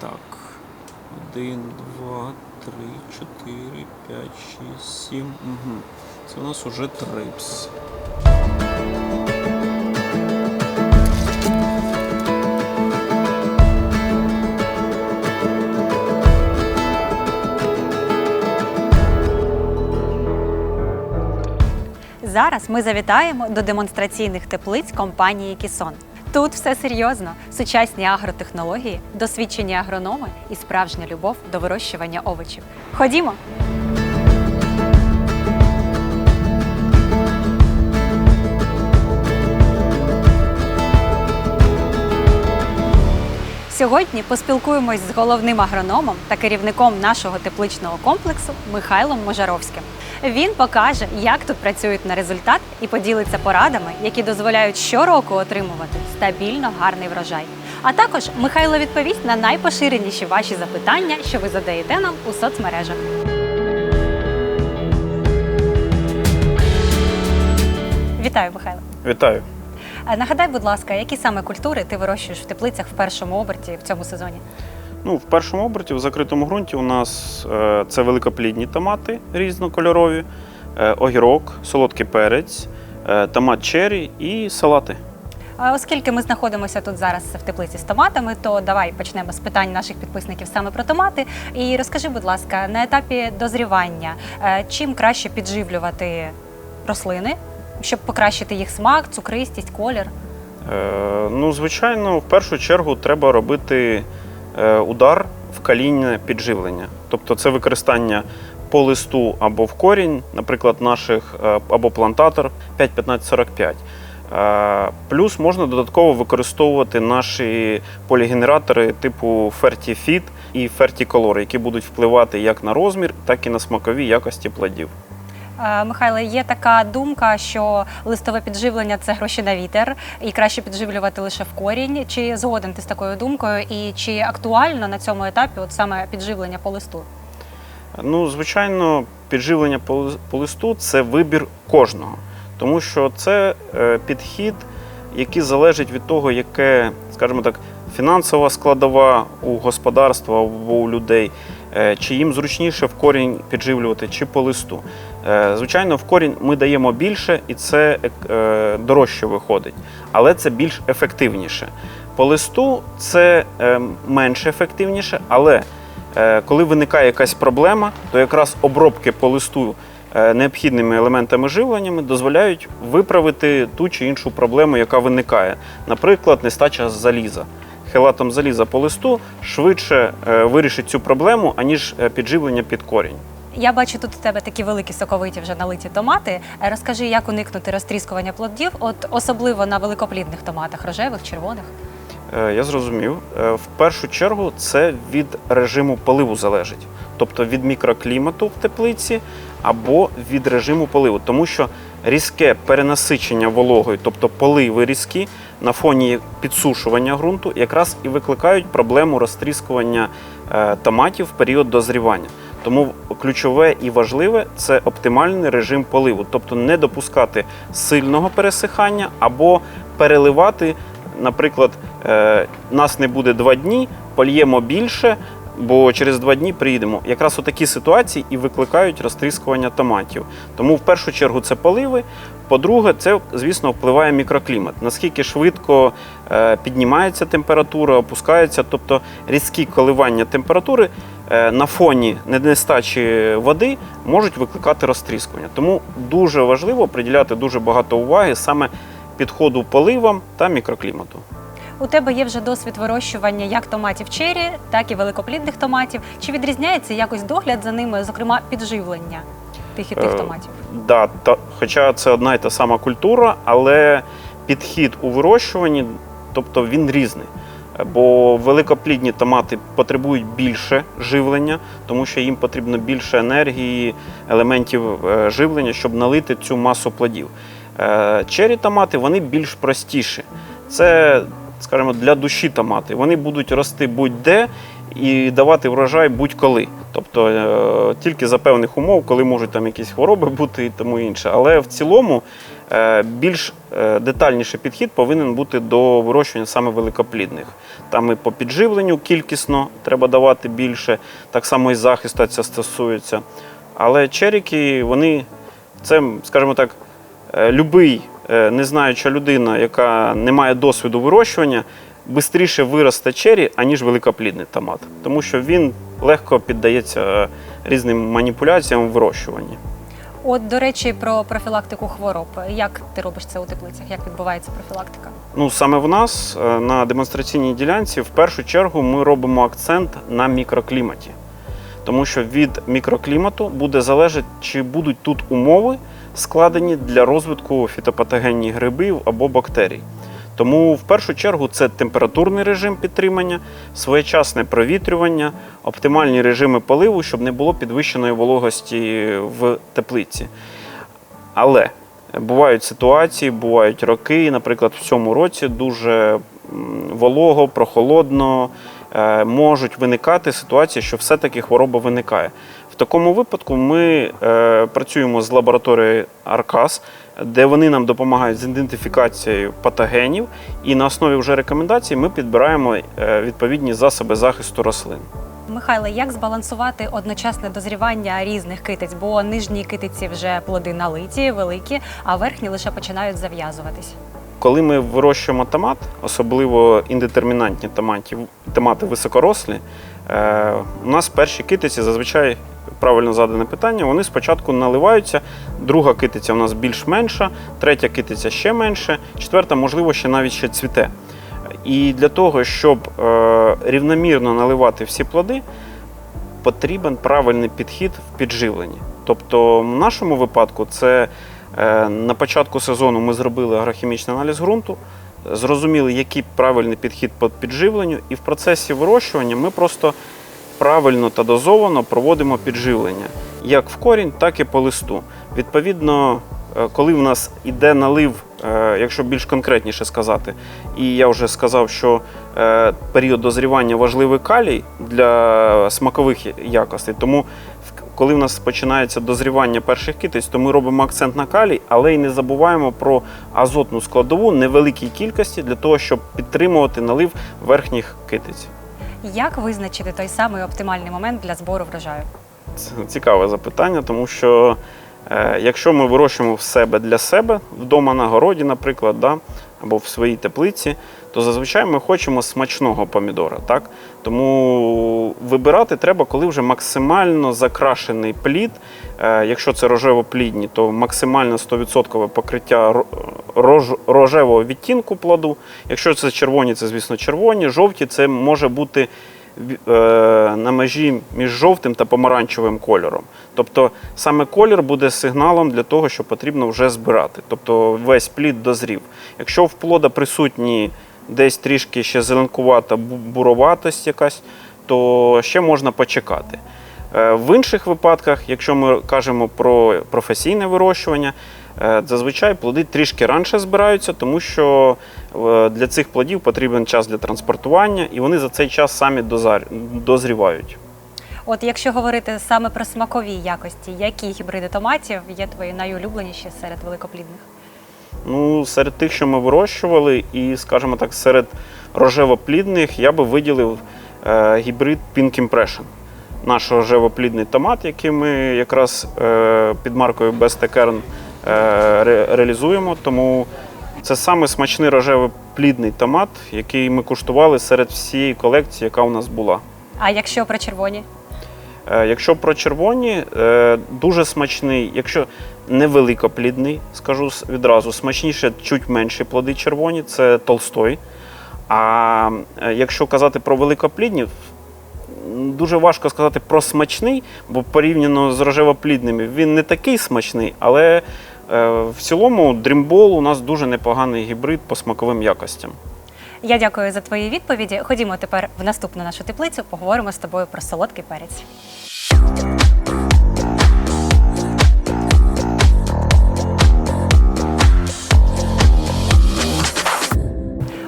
Так. Один, два, три, чотири, п'ять, шість, сім. Угу. Це у нас уже трипс. Зараз ми завітаємо до демонстраційних теплиць компанії Кісон. Тут все серйозно: сучасні агротехнології, досвідчені агрономи і справжня любов до вирощування овочів. Ходімо! Сьогодні поспілкуємось з головним агрономом та керівником нашого тепличного комплексу Михайлом Можаровським. Він покаже, як тут працюють на результат, і поділиться порадами, які дозволяють щороку отримувати стабільно гарний врожай. А також Михайло відповість на найпоширеніші ваші запитання, що ви задаєте нам у соцмережах. Вітаю, Михайло. Вітаю. Е, Нагадай, будь ласка, які саме культури ти вирощуєш в теплицях в першому оберті в цьому сезоні? Ну, в першому оберті в закритому ґрунті у нас е, це великоплідні томати різнокольорові, е, огірок, солодкий перець, е, томат черрі і салати. А Оскільки ми знаходимося тут зараз в теплиці з томатами, то давай почнемо з питань наших підписників саме про томати. І розкажи, будь ласка, на етапі дозрівання, е, чим краще підживлювати рослини, щоб покращити їх смак, цукристість, колір? Е, Ну, звичайно, в першу чергу треба робити е, удар в калінне підживлення. Тобто це використання по листу або в корінь, наприклад, наших е, або плантатор 5-15-45. Е, Плюс можна додатково використовувати наші полігенератори типу FertiFit і FertiColor, які будуть впливати як на розмір, так і на смакові якості плодів. Е, Михайле, є така думка, що листове підживлення це гроші на вітер, і краще підживлювати лише в корінь. Чи згоден ти з такою думкою, і чи актуально на цьому етапі от саме підживлення по листу? Ну, звичайно, підживлення по листу це вибір кожного, тому що це е, підхід, який залежить від того, яке, скажімо так, фінансова складова у господарства або у людей, чи їм зручніше в корінь підживлювати, чи по листу. Е, Звичайно, в корінь ми даємо більше, і це е, дорожче виходить, але це більш ефективніше. По листу це е, менш ефективніше, але Е, Коли виникає якась проблема, то якраз обробки по листу е, необхідними елементами живленнями дозволяють виправити ту чи іншу проблему, яка виникає. Наприклад, нестача заліза. Хелатом заліза по листу швидше е, вирішить цю проблему, аніж е, підживлення під корінь. Я бачу тут у тебе такі великі соковиті вже налиті томати. Е, Розкажи, як уникнути розтріскування плодів, от особливо на великоплідних томатах, рожевих, червоних. Я зрозумів. В першу чергу це від режиму поливу залежить, тобто від мікроклімату в теплиці або від режиму поливу, тому що різке перенасичення вологою, тобто поливи різкі на фоні підсушування ґрунту, якраз і викликають проблему розтріскування е, томатів в період дозрівання. Тому ключове і важливе це оптимальний режим поливу, тобто не допускати сильного пересихання або переливати Наприклад, е, нас не буде два дні, польємо більше, бо через два дні приїдемо. Якраз у такі ситуації і викликають розтріскування томатів. Тому в першу чергу це поливи. По-друге, це, звісно, впливає мікроклімат. Наскільки швидко е, піднімається температура, опускається, тобто різкі коливання температури е, на фоні нестачі води можуть викликати розтріскування. Тому дуже важливо приділяти дуже багато уваги саме підходу поливам та мікроклімату. У тебе є вже досвід вирощування як томатів чері, так і великоплідних томатів. Чи відрізняється якось догляд за ними, зокрема підживлення тих і тих Е, томатів? Да, та, хоча це одна і та сама культура, але підхід у вирощуванні, тобто він різний. Бо великоплідні томати потребують більше живлення, тому що їм потрібно більше енергії, елементів е, живлення, щоб налити цю масу плодів. Е, Чері томати вони більш простіші. Це, скажімо, для душі томати. Вони будуть рости будь-де і давати врожай будь-коли. Тобто е, тільки за певних умов, коли можуть там якісь хвороби бути і тому інше. Але в цілому е, більш е, детальніший підхід повинен бути до вирощування саме великоплідних. Там і по підживленню кількісно треба давати більше, так само і захисту це стосується. Але черіки, вони, це, скажімо так, е, не знаюча людина, яка не має досвіду вирощування, швидше виросте чері, аніж великоплідний томат. Тому що він легко піддається е, різним маніпуляціям в вирощуванні. От, до речі, про профілактику хвороб. Як ти робиш це у теплицях? Як відбувається профілактика? Ну, саме в нас е, на демонстраційній ділянці в першу чергу ми робимо акцент на мікрокліматі. Тому що від мікроклімату буде залежати, чи будуть тут умови складені для розвитку фітопатогенних грибів або бактерій. Тому в першу чергу це температурний режим підтримання, своєчасне провітрювання, оптимальні режими поливу, щоб не було підвищеної вологості в теплиці. Але бувають ситуації, бувають роки. Наприклад, в цьому році дуже волого, прохолодно, е, можуть виникати ситуації, що все-таки хвороба виникає. В такому випадку ми е, працюємо з лабораторією Аркас, де вони нам допомагають з ідентифікацією патогенів, і на основі вже рекомендацій ми підбираємо е, відповідні засоби захисту рослин. Михайле, як збалансувати одночасне дозрівання різних китиць? Бо нижні китиці вже плоди налиті, великі, а верхні лише починають зав'язуватись. Коли ми вирощуємо томат, особливо індетермінантні томати, томати високорослі, е, у нас перші китиці зазвичай правильно задане питання. Вони спочатку наливаються, друга китиця у нас більш менша, третя китиця ще менше, четверта, можливо, ще навіть ще цвіте. І для того, щоб е, рівномірно наливати всі плоди, потрібен правильний підхід в підживленні. Тобто, в нашому випадку, це е, на початку сезону ми зробили агрохімічний аналіз ґрунту, зрозуміли, який правильний підхід по підживленню, і в процесі вирощування ми просто правильно та дозовано проводимо підживлення як в корінь, так і по листу. Відповідно, е, коли в нас іде налив, е, якщо більш конкретніше сказати, і я вже сказав, що е, період дозрівання важливий калій для смакових якостей. Тому коли в нас починається дозрівання перших китиць, то ми робимо акцент на калій, але й не забуваємо про азотну складову невеликій кількості для того, щоб підтримувати налив верхніх китиць. Як визначити той самий оптимальний момент для збору врожаю? Це цікаве запитання, тому що е, якщо ми вирощуємо в себе для себе, вдома на городі, наприклад, да, або в своїй теплиці, то зазвичай ми хочемо смачного помідора. Так? Тому вибирати треба, коли вже максимально закрашений плід. Е, якщо це рожево-плідні, то максимально 100% покриття рож- рожевого відтінку плоду. Якщо це червоні, це звісно червоні, жовті це може бути е, на межі між жовтим та помаранчевим кольором. Тобто саме колір буде сигналом для того, що потрібно вже збирати. Тобто весь плід дозрів. Якщо в плода присутні десь трішки ще зеленкувата буроватость якась, то ще можна почекати. Е, В інших випадках, якщо ми кажемо про професійне вирощування, е, зазвичай плоди трішки раніше збираються, тому що е, для цих плодів потрібен час для транспортування, і вони за цей час самі дозрівають. От якщо говорити саме про смакові якості, які гібриди томатів є твої найулюбленіші серед великоплідних? Ну, серед тих, що ми вирощували, і, скажімо так, серед рожевоплідних я би виділив е, гібрид Pink Impression. Наш рожевоплідний томат, який ми якраз е, під маркою Best Kern е, ре- реалізуємо. Тому це саме смачний рожевоплідний томат, який ми куштували серед всієї колекції, яка у нас була. А якщо про червоні? Е, Якщо про червоні, е, дуже смачний, якщо невеликоплідний, скажу відразу, смачніше чуть менші плоди червоні, це толстой. А е, якщо казати про великоплідні, дуже важко сказати про смачний, бо порівняно з рожевоплідними він не такий смачний, але е, в цілому дрімбол у нас дуже непоганий гібрид по смаковим якостям. Я дякую за твої відповіді. Ходімо тепер в наступну нашу теплицю, поговоримо з тобою про солодкий перець.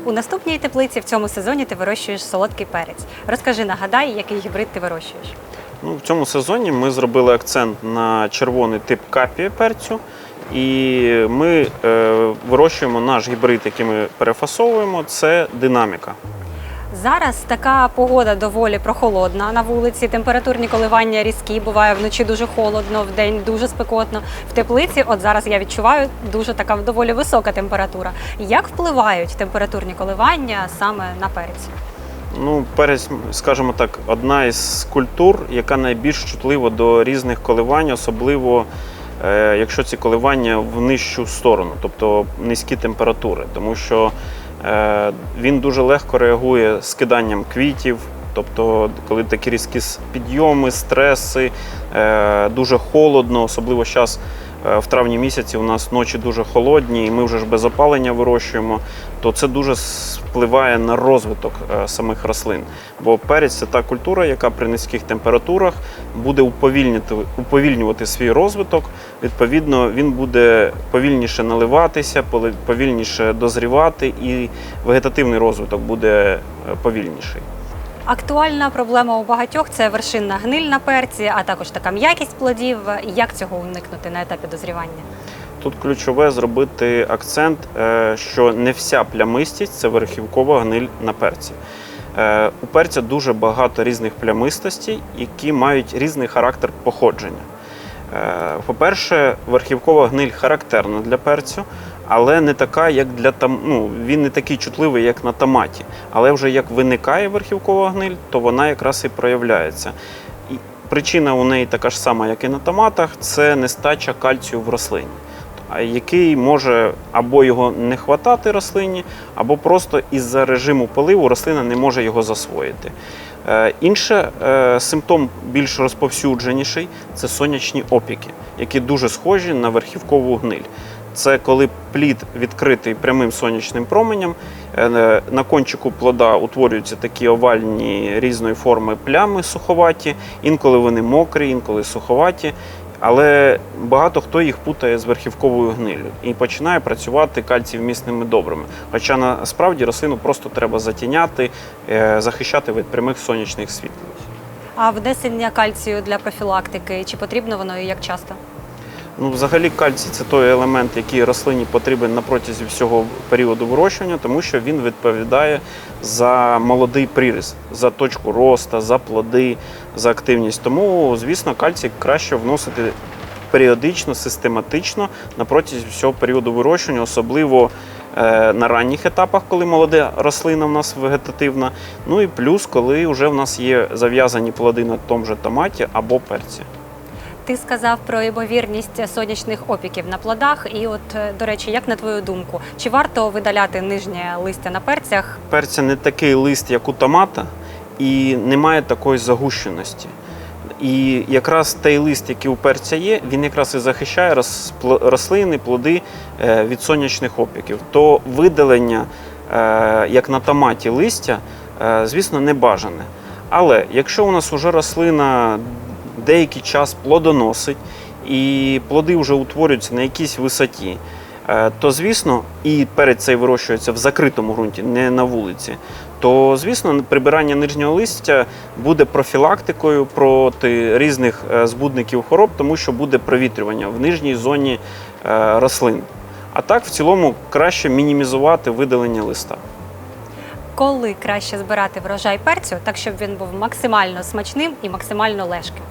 У наступній теплиці в цьому сезоні ти вирощуєш солодкий перець. Розкажи, нагадай, який гібрид ти вирощуєш. Ну, в цьому сезоні ми зробили акцент на червоний тип капі перцю І ми е, вирощуємо наш гібрид, який ми перефасовуємо, це динаміка. Зараз така погода доволі прохолодна на вулиці. Температурні коливання різкі. Буває вночі дуже холодно, вдень дуже спекотно. В теплиці, от зараз я відчуваю, дуже така доволі висока температура. Як впливають температурні коливання саме на перець? Ну, перець, скажімо так, одна із культур, яка найбільш чутлива до різних коливань, особливо е, якщо ці коливання в нижчу сторону, тобто низькі температури, тому що він дуже легко реагує з киданням квітів. Тобто, коли такі різкі підйоми, стреси, е, дуже холодно, особливо зараз в травні місяці у нас ночі дуже холодні, і ми вже ж без опалення вирощуємо, то це дуже впливає на розвиток е, самих рослин. Бо перець це та культура, яка при низьких температурах буде уповільнювати, уповільнювати свій розвиток. Відповідно, він буде повільніше наливатися, повільніше дозрівати, і вегетативний розвиток буде е, повільніший. Актуальна проблема у багатьох це вершинна гниль на перці, а також така м'якість плодів. Як цього уникнути на етапі дозрівання? Тут ключове зробити акцент, е, що не вся плямистість це верхівкова гниль на перці. Е, У перця дуже багато різних плямистостей, які мають різний характер походження. Е, По-перше, верхівкова гниль характерна для перцю, але не така, як для там. Ну, він не такий чутливий, як на томаті. Але вже як виникає верхівкова гниль, то вона якраз і проявляється. І причина у неї така ж сама, як і на томатах, це нестача кальцію в рослині. Який може або його не хватати рослині, або просто із-за режиму поливу рослина не може його засвоїти. Е, Інше е, симптом більш розповсюдженіший це сонячні опіки, які дуже схожі на верхівкову гниль. Це коли плід відкритий прямим сонячним променем, е, на кончику плода утворюються такі овальні різної форми плями суховаті, інколи вони мокрі, інколи суховаті. Але багато хто їх путає з верхівковою гниллю і починає працювати кальцівмісними добрими. Хоча насправді рослину просто треба затіняти, е, захищати від прямих сонячних світл. А внесення кальцію для профілактики чи потрібно воно і як часто? Ну, взагалі, кальцій це той елемент, який рослині потрібен на протязі всього періоду вирощування, тому що він відповідає за молодий приріст, за точку росту, за плоди, за активність. Тому, звісно, кальцій краще вносити періодично, систематично на протязі всього періоду вирощування, особливо е, на ранніх етапах, коли молода рослина в нас вегетативна. Ну і плюс, коли вже в нас є зав'язані плоди на тому же томаті або перці. Ти сказав про ймовірність сонячних опіків на плодах. І, от, е, до речі, як на твою думку, чи варто видаляти нижнє листя на перцях? перця не такий лист, як у томата, і немає такої загущеності. І якраз той лист, який у перця є, він якраз і захищає рослини, плоди е, від сонячних опіків. То видалення, е, як на томаті листя, звісно, не бажане. Але якщо у нас вже рослина деякий час плодоносить, і плоди вже утворюються на якійсь висоті, е, то звісно, і перець цей вирощується в закритому ґрунті, не на вулиці. То, звісно, прибирання нижнього листя буде профілактикою проти різних е, збудників хвороб, тому що буде провітрювання в нижній зоні е, рослин. А так, в цілому, краще мінімізувати видалення листа. Коли краще збирати врожай перцю, так щоб він був максимально смачним і максимально лежким?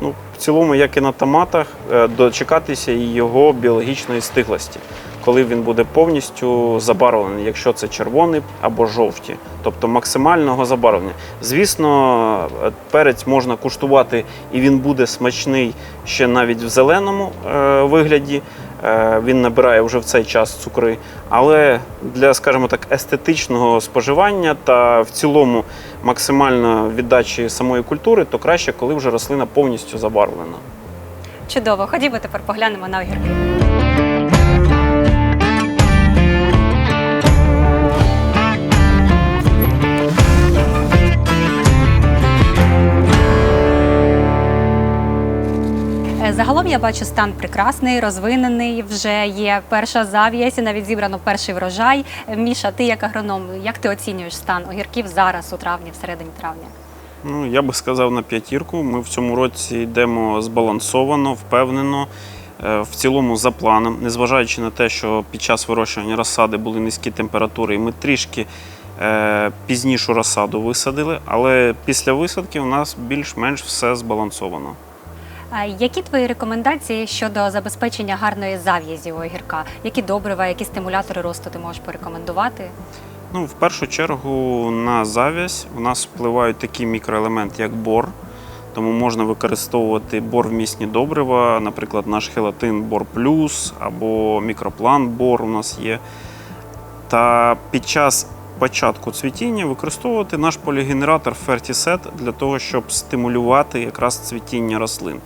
Ну, в цілому, як і на томатах, е, дочекатися його біологічної стиглості, коли він буде повністю забарвлений, якщо це червоний або жовті, тобто максимального забарвлення. Звісно, е, перець можна куштувати і він буде смачний ще навіть в зеленому е, вигляді. Е, Він набирає вже в цей час цукри, але для, скажімо так, естетичного споживання та в цілому максимально віддачі самої культури, то краще, коли вже рослина повністю забарвлена. Чудово, ходімо тепер поглянемо на огірки. Загалом я бачу стан прекрасний, розвинений. Вже є перша зав'язь, навіть зібрано перший врожай. Міша, ти як агроном, як ти оцінюєш стан огірків зараз у травні, всередині травня? Ну, я би сказав на п'ятірку. Ми в цьому році йдемо збалансовано, впевнено. е, в цілому за планом, незважаючи на те, що під час вирощування розсади були низькі температури, і ми трішки е, пізнішу розсаду висадили, але після висадки у нас більш-менш все збалансовано. Які твої рекомендації щодо забезпечення гарної зав'язі у огірка? Які добрива, які стимулятори росту ти можеш порекомендувати? Ну, в першу чергу на зав'язь у нас впливають такі мікроелементи, як бор. Тому можна використовувати борвмісні добрива, наприклад, наш хелатин Бор Плюс або мікроплан Бор у нас є. Та під час початку цвітіння використовувати наш полігенератор Fertisет для того, щоб стимулювати якраз цвітіння рослин.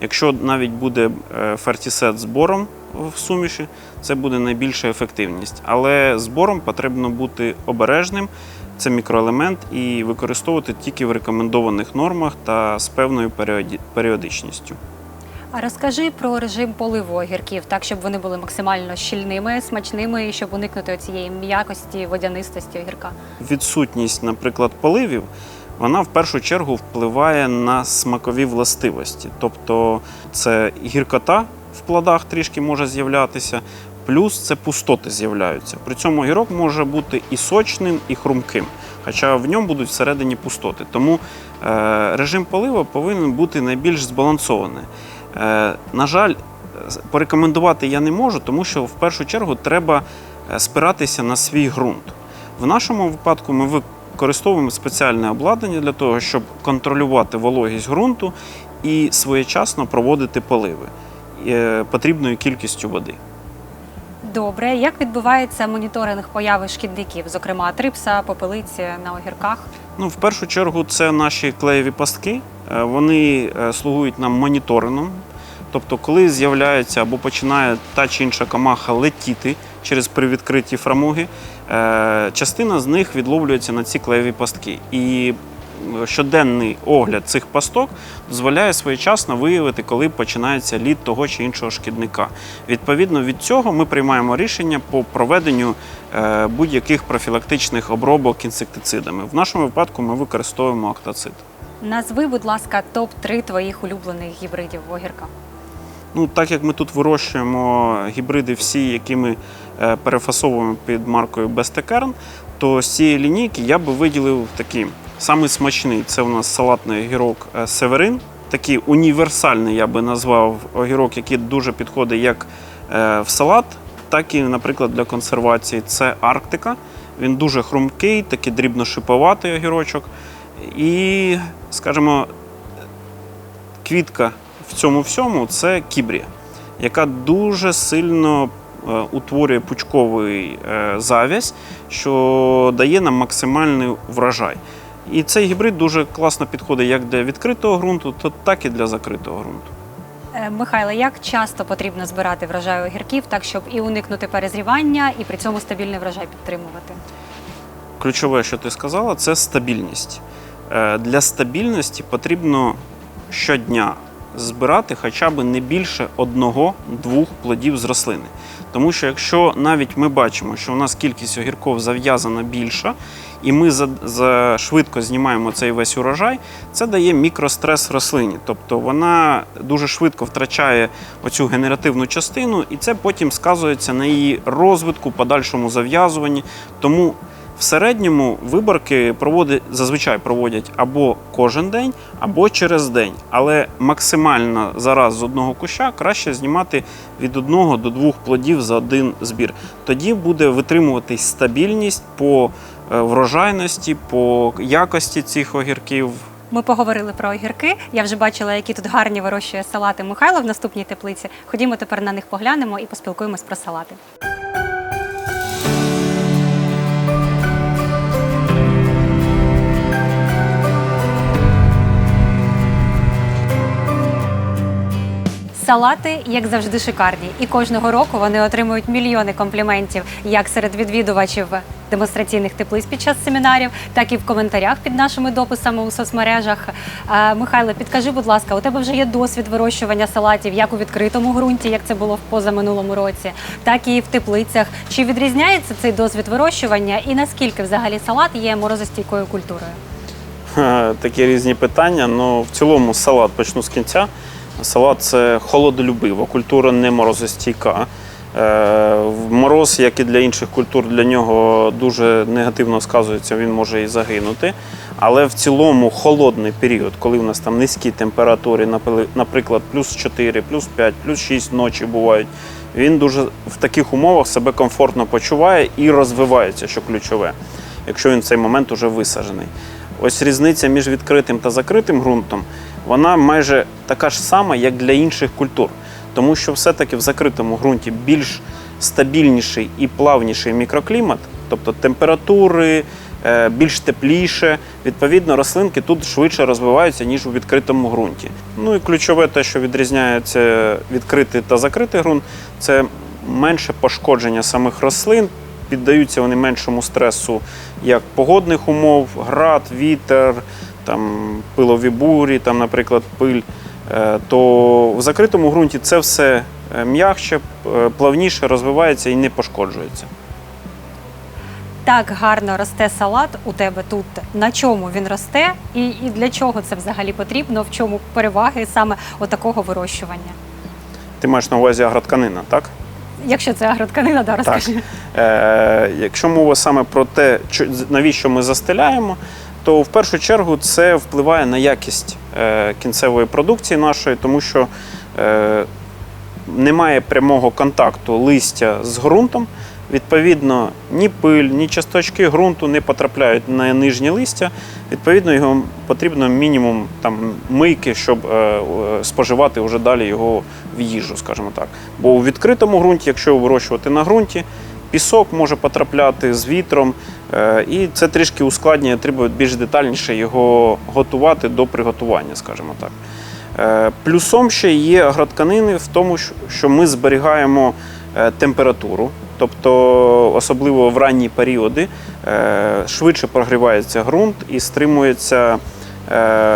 Якщо навіть буде фертісет з бором в суміші, це буде найбільша ефективність. Але з бором потрібно бути обережним. Це мікроелемент і використовувати тільки в рекомендованих нормах та з певною періодичністю. А розкажи про режим поливу огірків, так щоб вони були максимально щільними, смачними і щоб уникнути цієї м'якості, водянистості огірка. Відсутність, наприклад, поливів, вона в першу чергу впливає на смакові властивості. Тобто це гіркота в плодах трішки може з'являтися, плюс це пустоти з'являються. При цьому огірок може бути і сочним, і хрумким, хоча в ньому будуть всередині пустоти. Тому е, режим полива повинен бути найбільш збалансований. Е, на жаль, порекомендувати я не можу, тому що в першу чергу треба е, спиратися на свій ґрунт. В нашому випадку ми використовуємо спеціальне обладнання для того, щоб контролювати вологість ґрунту і своєчасно проводити поливи е, потрібною кількістю води. Добре, як відбувається моніторинг появи шкідників, зокрема трипса, попелиці на огірках? Ну, в першу чергу, це наші клеєві пастки. Е, Вони е, слугують нам моніторингом. Тобто, коли з'являється або починає та чи інша камаха летіти через привідкриті фрамуги, е, частина з них відловлюється на ці клеєві пастки. І щоденний огляд цих пасток дозволяє своєчасно виявити, коли починається лід того чи іншого шкідника. Відповідно від цього ми приймаємо рішення по проведенню е, будь-яких профілактичних обробок інсектицидами. В нашому випадку ми використовуємо актацид. Назви, будь ласка, топ-3 твоїх улюблених гібридів огірка. Ну, так як ми тут вирощуємо гібриди всі, які ми е, перефасовуємо під маркою Bestekern, то з цієї лінійки я би виділив такий самий смачний. Це у нас салатний огірок е, Северин. Такий універсальний, я би назвав огірок, який дуже підходить як е, в салат, так і, наприклад, для консервації. Це Арктика. Він дуже хрумкий, такий дрібно-шиповатий огірочок. І, скажімо, квітка в цьому всьому це кібрія, яка дуже сильно е, утворює пучковий завязь, що дає нам максимальний врожай. І цей гібрид дуже класно підходить як для відкритого ґрунту, так і для закритого ґрунту. Е, Михайло, як часто потрібно збирати врожай огірків, так щоб і уникнути перезрівання, і при цьому стабільний врожай підтримувати? Ключове, що ти сказала, це стабільність. Е, Для стабільності потрібно щодня збирати хоча б не більше одного-двох плодів з рослини. Тому що якщо навіть ми бачимо, що у нас кількість огірків зав'язана більша, і ми за, за швидко знімаємо цей весь урожай, це дає мікрострес рослині. Тобто вона дуже швидко втрачає оцю генеративну частину, і це потім сказується на її розвитку, подальшому зав'язуванні. Тому в середньому виборки проводять, зазвичай проводять або кожен день, або через день. Але максимально зараз з одного куща краще знімати від одного до двох плодів за один збір. Тоді буде витримуватись стабільність по врожайності, по якості цих огірків. Ми поговорили про огірки. Я вже бачила, які тут гарні вирощує салати Михайло в наступній теплиці. Ходімо тепер на них поглянемо і поспілкуємось про салати. Салати, як завжди, шикарні, і кожного року вони отримують мільйони компліментів як серед відвідувачів демонстраційних теплиць під час семінарів, так і в коментарях під нашими дописами у соцмережах. Е, Михайло, підкажи, будь ласка, у тебе вже є досвід вирощування салатів як у відкритому ґрунті, як це було в позаминулому році, так і в теплицях. Чи відрізняється цей досвід вирощування, і наскільки взагалі салат є морозостійкою культурою? Такі різні питання. Ну, в цілому салат почну з кінця. Салат це холодолюбива культура, не морозостійка. Е, Мороз, як і для інших культур, для нього дуже негативно сказується, він може і загинути. Але в цілому холодний період, коли в нас там низькі температури, наприклад, плюс 4, плюс 5, плюс 6 ночі бувають, він дуже в таких умовах себе комфортно почуває і розвивається, що ключове, якщо він в цей момент уже висаджений. Ось різниця між відкритим та закритим ґрунтом, вона майже така ж сама, як для інших культур. Тому що все-таки в закритому ґрунті більш стабільніший і плавніший мікроклімат, тобто температури, е, більш тепліше. Відповідно, рослинки тут швидше розвиваються, ніж у відкритому ґрунті. Ну і ключове те, що відрізняється відкритий та закритий ґрунт, це менше пошкодження самих рослин. Піддаються вони меншому стресу як погодних умов, град, вітер, там, пилові бурі, там, наприклад, пиль. Е, То в закритому ґрунті це все е, м'якше, е, плавніше розвивається і не пошкоджується. Так гарно росте салат у тебе тут. На чому він росте, і, і для чого це взагалі потрібно? В чому переваги саме отакого вирощування? Ти маєш на увазі агротканина, так? Якщо це агротканина, да, розкажи. Е, якщо мова саме про те, навіщо ми застеляємо, то в першу чергу це впливає на якість е, кінцевої продукції нашої, тому що е, немає прямого контакту листя з ґрунтом. Відповідно, ні пиль, ні часточки ґрунту не потрапляють на нижнє листя. Відповідно, його потрібно мінімум там, мийки, щоб е, споживати вже далі його в їжу, скажімо так. Бо у відкритому ґрунті, якщо вирощувати на ґрунті, пісок може потрапляти з вітром, е, і це трішки ускладнює, треба більш детальніше його готувати до приготування, скажімо так. Е, Плюсом ще є агротканини в тому, що- ми зберігаємо е, температуру, тобто особливо в ранні періоди швидше прогрівається ґрунт і стримується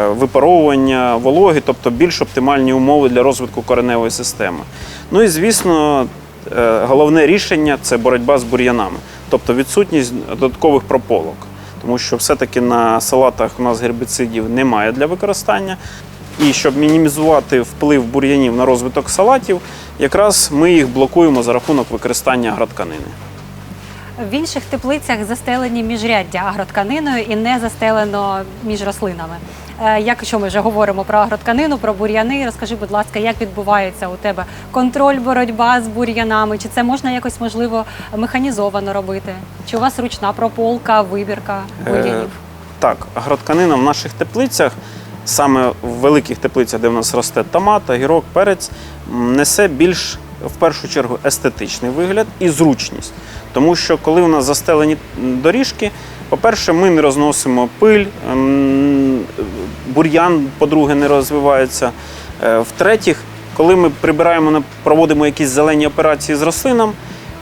випаровування вологи, тобто більш оптимальні умови для розвитку кореневої системи. Ну і звісно, головне рішення це боротьба з бур'янами, тобто відсутність додаткових прополок. Тому що все-таки на салатах у нас гербіцидів немає для використання. І щоб мінімізувати вплив бур'янів на розвиток салатів, якраз ми їх блокуємо за рахунок використання агротканини. В інших теплицях застелені міжряддя агротканиною і не застелено між рослинами. Е, Якщо ми вже говоримо про агротканину, про бур'яни, розкажи, будь ласка, як відбувається у тебе контроль, боротьба з бур'янами? Чи це можна якось можливо механізовано робити? Чи у вас ручна прополка, вибірка Е, бур'янів? Так, агротканина в наших теплицях, саме в великих теплицях, де в нас росте томат, огірок, перець, несе більш в першу чергу естетичний вигляд і зручність. Тому що коли у нас застелені доріжки, по-перше, ми не розносимо пиль, бур'ян, по-друге, не розвивається. Е, В-третіх, коли ми прибираємо, проводимо якісь зелені операції з рослинам,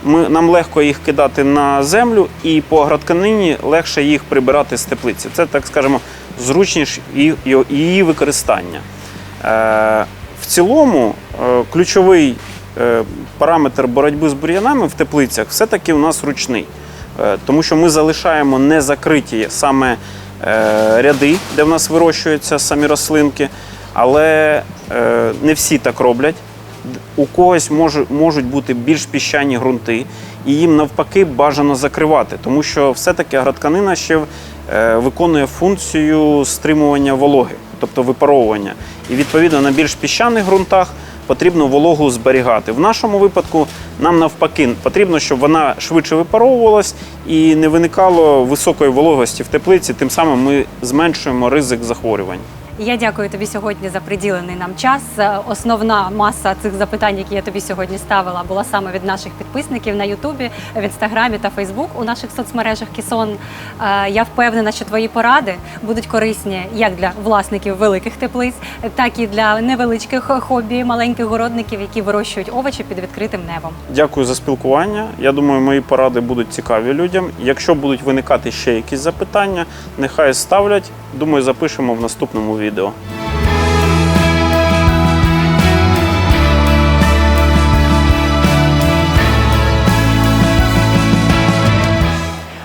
ми, нам легко їх кидати на землю, і по агротканині легше їх прибирати з теплиці. Це, так скажемо, зручніше її використання. Е, в цілому, е, ключовий параметр боротьби з бур'янами в теплицях все-таки у нас ручний. Тому що ми залишаємо не закриті саме ряди, де в нас вирощуються самі рослинки, але е, не всі так роблять. У когось можуть бути більш піщані ґрунти, і їм навпаки бажано закривати, тому що все-таки агротканина ще е, виконує функцію стримування вологи, тобто випаровування. І відповідно на більш піщаних ґрунтах потрібно вологу зберігати. В нашому випадку нам навпаки потрібно, щоб вона швидше випаровувалась і не виникало високої вологості в теплиці. Тим самим ми зменшуємо ризик захворювань. Я дякую тобі сьогодні за приділений нам час. Е, Основна маса цих запитань, які я тобі сьогодні ставила, була саме від наших підписників на Ютубі, в інстаграмі та Фейсбук у наших соцмережах Кісон. Е, Я впевнена, що твої поради будуть корисні як для власників великих теплиць, так і для невеличких хобі, маленьких городників, які вирощують овочі під відкритим небом. Дякую за спілкування. Я думаю, мої поради будуть цікаві людям. Якщо будуть виникати ще якісь запитання, нехай ставлять. Думаю, запишемо в наступному відео.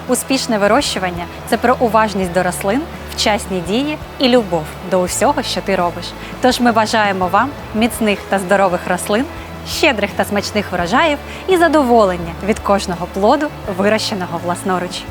Успішне вирощування це про уважність до рослин, вчасні дії і любов до усього, що ти робиш. Тож ми бажаємо вам міцних та здорових рослин, щедрих та смачних врожаїв і задоволення від кожного плоду, вирощеного власноруч.